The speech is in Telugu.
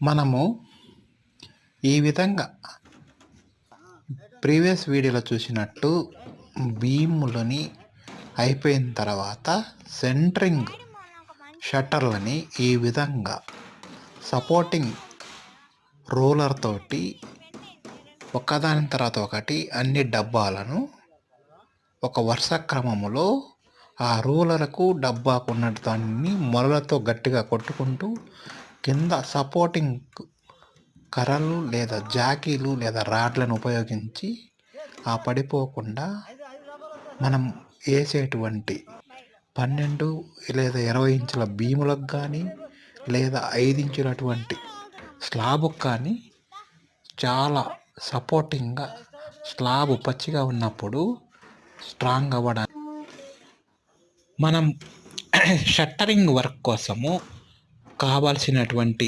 మనము ఈ విధంగా ప్రీవియస్ వీడియోలో చూసినట్టు బీములని అయిపోయిన తర్వాత సెంటరింగ్ షట్టర్లని ఈ విధంగా సపోర్టింగ్ రోలర్ తోటి ఒకదాని తర్వాత ఒకటి అన్ని డబ్బాలను ఒక వరుస క్రమములో ఆ రూలర్కు డబ్బాకు ఉన్న దాన్ని మొలలతో గట్టిగా కొట్టుకుంటూ కింద సపోర్టింగ్ కర్రలు లేదా జాకీలు లేదా రాడ్లను ఉపయోగించి ఆ పడిపోకుండా మనం వేసేటువంటి పన్నెండు లేదా ఇరవై ఇంచుల భీములకు కానీ లేదా ఐదు ఇంచులటువంటి స్లాబ్ కానీ చాలా సపోర్టింగ్గా స్లాబ్ పచ్చిగా ఉన్నప్పుడు స్ట్రాంగ్ అవ్వడానికి మనం షట్టరింగ్ వర్క్ కోసము కావాల్సినటువంటి